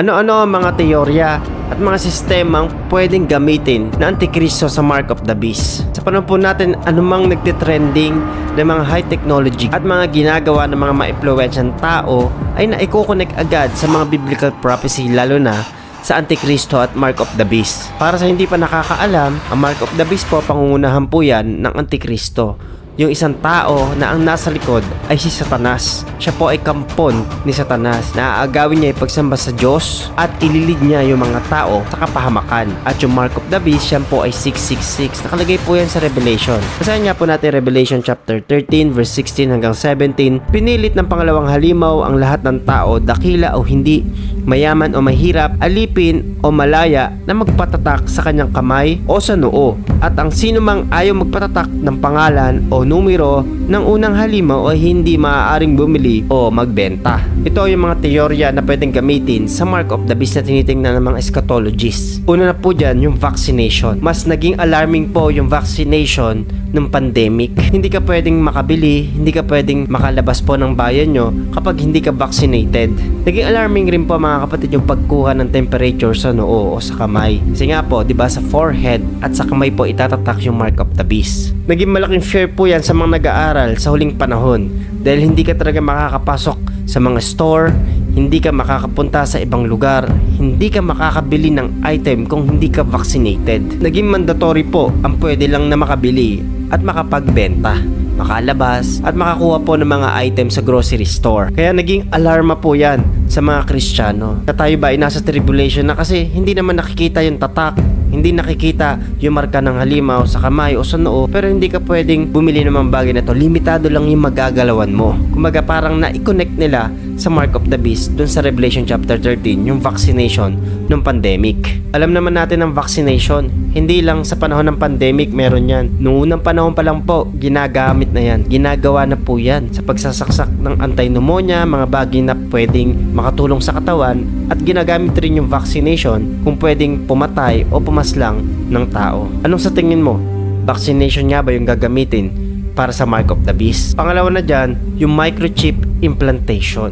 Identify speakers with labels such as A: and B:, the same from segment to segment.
A: Ano-ano ang mga teorya at mga sistemang pwedeng gamitin na antikristo sa Mark of the Beast? Sa panahon po natin, anumang nagtitrending ng mga high technology at mga ginagawa ng mga ma-influensyang tao ay naiko-connect agad sa mga biblical prophecy lalo na sa Antikristo at Mark of the Beast. Para sa hindi pa nakakaalam, ang Mark of the Beast po pangungunahan po yan ng Antikristo yung isang tao na ang nasa likod ay si Satanas. Siya po ay kampon ni Satanas na aagawin niya ipagsamba sa Diyos at ililid niya yung mga tao sa kapahamakan. At yung Mark of the Beast, siya po ay 666. Nakalagay po yan sa Revelation. Basahin niya po natin Revelation chapter 13 verse 16 hanggang 17. Pinilit ng pangalawang halimaw ang lahat ng tao, dakila o hindi, mayaman o mahirap, alipin o malaya na magpatatak sa kanyang kamay o sa noo. At ang sino mang ayaw magpatatak ng pangalan o numero ng unang halimaw ay hindi maaaring bumili o magbenta. Ito yung mga teorya na pwedeng gamitin sa Mark of the Beast na tinitingnan ng mga eschatologists. Una na po dyan yung vaccination. Mas naging alarming po yung vaccination ng pandemic. Hindi ka pwedeng makabili, hindi ka pwedeng makalabas po ng bayan nyo kapag hindi ka vaccinated. Naging alarming rin po mga kapatid yung pagkuha ng temperature sa noo o sa kamay. Kasi nga po, di ba sa forehead at sa kamay po itatatak yung Mark of the Beast. Naging malaking fear po yan sa mga nag-aaral sa huling panahon dahil hindi ka talaga makakapasok sa mga store, hindi ka makakapunta sa ibang lugar, hindi ka makakabili ng item kung hindi ka vaccinated. Naging mandatory po ang pwede lang na makabili at makapagbenta makalabas at makakuha po ng mga item sa grocery store. Kaya naging alarma po yan sa mga Kristiyano. Na tayo ba ay nasa tribulation na kasi hindi naman nakikita yung tatak, hindi nakikita yung marka ng halimaw sa kamay o sa noo pero hindi ka pwedeng bumili ng mga bagay na to limitado lang yung magagalawan mo kumaga parang na-connect nila sa Mark of the Beast dun sa Revelation chapter 13 yung vaccination ng pandemic alam naman natin ang vaccination hindi lang sa panahon ng pandemic meron yan noong unang panahon pa lang po ginagamit na yan ginagawa na po yan sa pagsasaksak ng anti-pneumonia mga bagay na pwedeng makatulong sa katawan at ginagamit rin yung vaccination kung pwedeng pumatay o pumaslang ng tao. Anong sa tingin mo? Vaccination nga ba yung gagamitin para sa Mark of the Beast? Pangalawa na dyan, yung microchip implantation.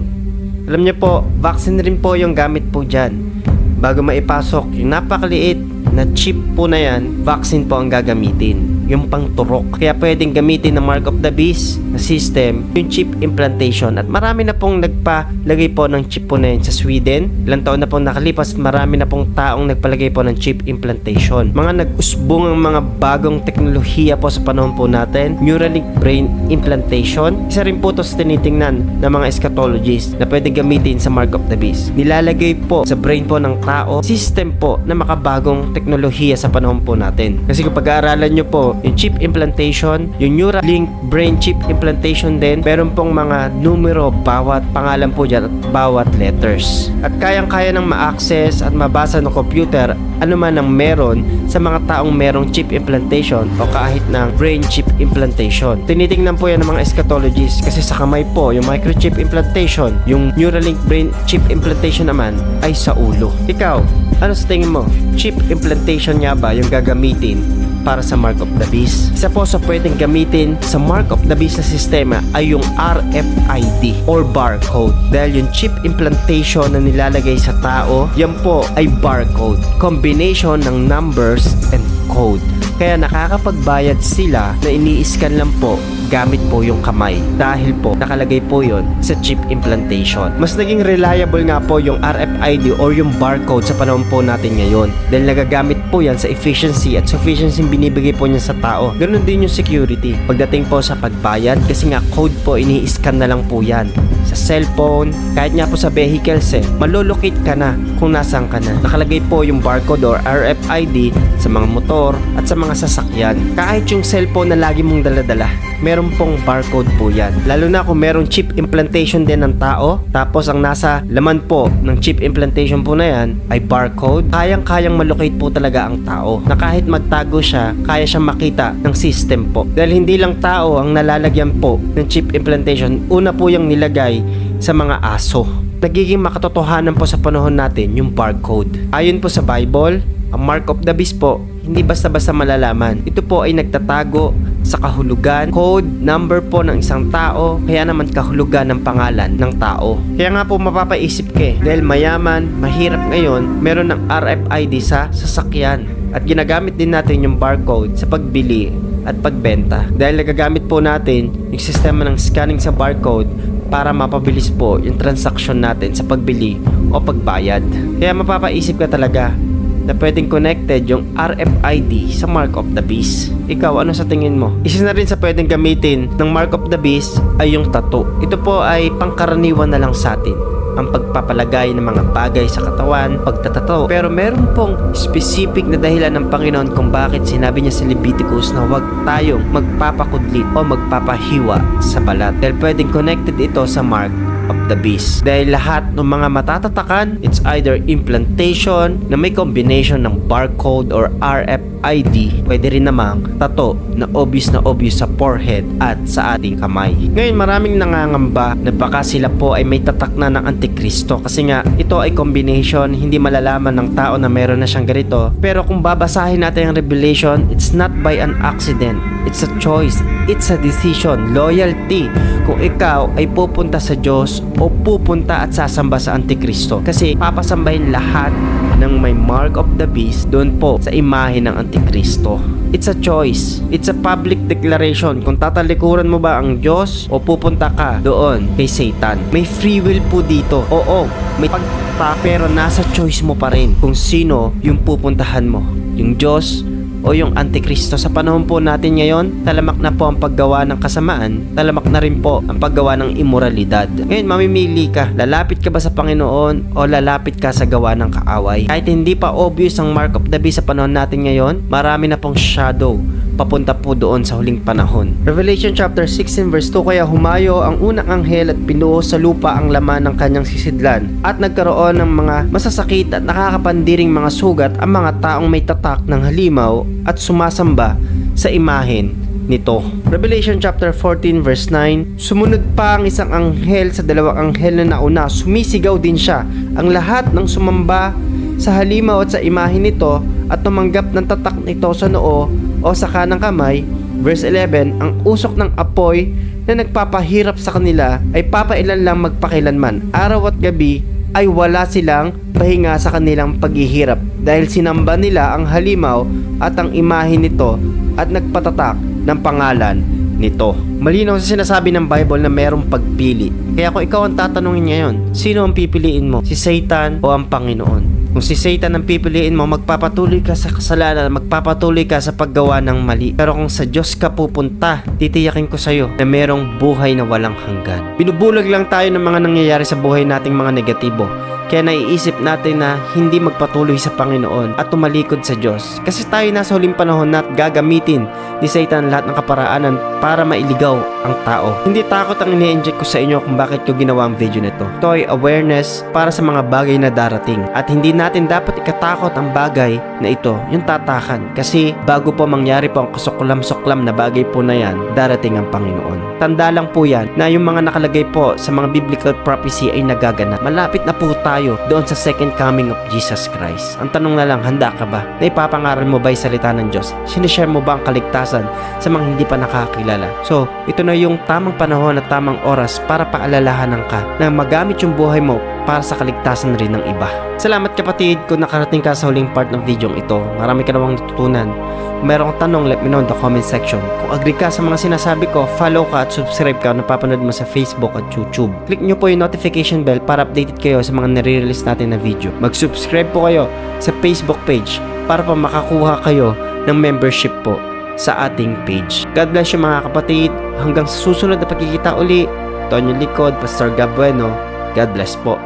A: Alam niyo po, vaccine rin po yung gamit po dyan. Bago maipasok yung napakaliit na chip po na yan, vaccine po ang gagamitin. Yung pangturok. Kaya pwedeng gamitin ng Mark of the Beast na system, yung chip implantation. At marami na pong nagpalagay po ng chip po na yun sa Sweden. Ilang taon na pong nakalipas at marami na pong taong nagpalagay po ng chip implantation. Mga nag-usbong ang mga bagong teknolohiya po sa panahon po natin. Neuralink brain implantation. Isa rin po ito sa tinitingnan ng mga eschatologists na pwedeng gamitin sa Mark of the Beast. Nilalagay po sa brain po ng tao system po na makabagong teknolohiya sa panahon po natin. Kasi kung pag-aaralan nyo po yung chip implantation, yung Neuralink brain chip implantation din, meron pong mga numero bawat pangalan po dyan at bawat letters. At kayang-kaya ng ma-access at mabasa ng computer ano man ang meron sa mga taong merong chip implantation o kahit ng brain chip implantation. Tinitingnan po yan ng mga eschatologists kasi sa kamay po yung microchip implantation, yung Neuralink brain chip implantation naman ay sa ulo. Ikaw, ano sa tingin mo? Chip implantation nga ba yung gagamitin para sa Mark of the Beast. Isa po sa pwedeng gamitin sa Mark of the Beast na sistema ay yung RFID or barcode. Dahil yung chip implantation na nilalagay sa tao, yan po ay barcode. Combination ng numbers and code. Kaya nakakapagbayad sila na ini-scan lang po gamit po yung kamay dahil po nakalagay po yon sa chip implantation. Mas naging reliable nga po yung RFID or yung barcode sa panahon po natin ngayon dahil nagagamit po yan sa efficiency at sufficiency binibigay po niya sa tao. Ganun din yung security. Pagdating po sa pagbayad kasi nga code po ini-scan na lang po yan sa cellphone, kahit nga po sa vehicles eh, malolocate ka na kung nasaan ka na. Nakalagay po yung barcode or RFID sa mga motor at sa mga sasakyan. Kahit yung cellphone na lagi mong daladala, meron pong barcode po yan. Lalo na kung meron chip implantation din ng tao, tapos ang nasa laman po ng chip implantation po na yan ay barcode, kayang-kayang malocate po talaga ang tao. Na kahit magtago siya, kaya siya makita ng system po. Dahil hindi lang tao ang nalalagyan po ng chip implantation, una po yung nilagay sa mga aso. Nagiging makatotohanan po sa panahon natin yung barcode. Ayon po sa Bible, ang mark of the beast po, hindi basta-basta malalaman. Ito po ay nagtatago sa kahulugan, code, number po ng isang tao, kaya naman kahulugan ng pangalan ng tao. Kaya nga po mapapaisip ka eh, dahil mayaman, mahirap ngayon, meron ng RFID sa sasakyan. At ginagamit din natin yung barcode sa pagbili at pagbenta. Dahil nagagamit po natin yung sistema ng scanning sa barcode para mapabilis po yung transaction natin sa pagbili o pagbayad. Kaya mapapaisip ka talaga na pwedeng connected yung RFID sa Mark of the Beast. Ikaw, ano sa tingin mo? Isa na rin sa pwedeng gamitin ng Mark of the Beast ay yung tattoo. Ito po ay pangkaraniwan na lang sa atin ang pagpapalagay ng mga bagay sa katawan, pagtatato. Pero meron pong specific na dahilan ng Panginoon kung bakit sinabi niya sa Leviticus na huwag tayong magpapakudlit o magpapahiwa sa balat. Dahil pwedeng connected ito sa mark of the beast. Dahil lahat ng mga matatatakan, it's either implantation na may combination ng barcode or RFID. Pwede rin namang tato na obvious na obvious sa forehead at sa ating kamay. Ngayon maraming nangangamba na baka sila po ay may tatak na ng Antikristo kasi nga ito ay combination hindi malalaman ng tao na meron na siyang ganito. Pero kung babasahin natin ang Revelation, it's not by an accident. It's a choice. It's a decision. Loyalty. Kung ikaw ay pupunta sa Diyos o pupunta at sasamba sa Antikristo. Kasi papasambahin lahat ng may mark of the beast doon po sa imahe ng Antikristo. It's a choice. It's a public declaration kung tatalikuran mo ba ang Diyos o pupunta ka doon kay Satan. May free will po dito. Oo, may pagta pero nasa choice mo pa rin kung sino yung pupuntahan mo. Yung Diyos o yung Antikristo sa panahon po natin ngayon, talamak na po ang paggawa ng kasamaan, talamak na rin po ang paggawa ng imoralidad. Ngayon, mamimili ka, lalapit ka ba sa Panginoon o lalapit ka sa gawa ng kaaway? Kahit hindi pa obvious ang mark of the beast sa panahon natin ngayon, marami na pong shadow papunta po doon sa huling panahon. Revelation chapter 16 verse 2 Kaya humayo ang unang anghel at pinuho sa lupa ang laman ng kanyang sisidlan at nagkaroon ng mga masasakit at nakakapandiring mga sugat ang mga taong may tatak ng halimaw at sumasamba sa imahen nito. Revelation chapter 14 verse 9 Sumunod pa ang isang anghel sa dalawang anghel na nauna sumisigaw din siya ang lahat ng sumamba sa halimaw at sa imahe nito at tumanggap ng tatak nito sa noo o sa kanang kamay. Verse 11, ang usok ng apoy na nagpapahirap sa kanila ay papailan lang magpakilanman. Araw at gabi ay wala silang pahinga sa kanilang paghihirap dahil sinamba nila ang halimaw at ang imahe nito at nagpatatak ng pangalan nito. Malinaw sa sinasabi ng Bible na mayroong pagpili. Kaya kung ikaw ang tatanungin ngayon, sino ang pipiliin mo? Si Satan o ang Panginoon? Kung si Satan ang pipiliin mo, magpapatuloy ka sa kasalanan, magpapatuloy ka sa paggawa ng mali. Pero kung sa Diyos ka pupunta, titiyakin ko sa iyo na merong buhay na walang hanggan. Binubulag lang tayo ng mga nangyayari sa buhay nating mga negatibo. Kaya naiisip natin na hindi magpatuloy sa Panginoon at tumalikod sa Diyos. Kasi tayo nasa huling panahon na gagamitin ni Satan lahat ng kaparaanan para mailigaw ang tao. Hindi takot ang ini-inject ko sa inyo kung bakit ko ginawa ang video nito. Ito ay awareness para sa mga bagay na darating. At hindi natin dapat ikatakot ang bagay na ito, yung tatakan. Kasi bago po mangyari po ang kasuklam-suklam na bagay po na yan, darating ang Panginoon. Tanda lang po yan na yung mga nakalagay po sa mga biblical prophecy ay nagaganap. Malapit na po tayo doon sa second coming of Jesus Christ. Ang tanong na lang, handa ka ba? Na ipapangaral mo ba yung salita ng Diyos? Sinishare mo ba ang kaligtasan sa mga hindi pa nakakilala? So, ito na yung tamang panahon at tamang oras para paalalahanan ka na magamit yung buhay mo para sa kaligtasan rin ng iba. Salamat kapatid kung nakarating ka sa huling part ng video ito. Marami ka namang natutunan. Kung meron tanong, let me know in the comment section. Kung agree ka sa mga sinasabi ko, follow ka at subscribe ka kung napapanood mo sa Facebook at YouTube. Click nyo po yung notification bell para updated kayo sa mga nare-release natin na video. Mag-subscribe po kayo sa Facebook page para pa makakuha kayo ng membership po sa ating page. God bless you mga kapatid. Hanggang sa susunod na pagkikita uli. Inyong likod, Pastor Gabueno. God bless po.